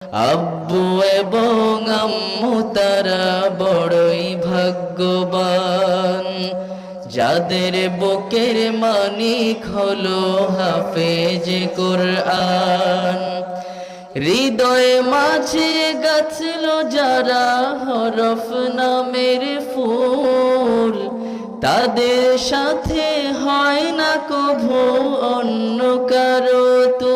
আব্বু এবং আম্মু তারা বড়ই ভাগ্যবান। যাদের বুকের মানিক হলো হাফেজ কোরআন। হৃদয়ে মাঝে গাছল যারা হরফ নামের ফুল। তাদের সাথে হয় না কভু অন্য কারও তুল।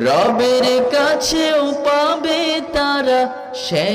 রবের কাছেও পাবে তারা সেরা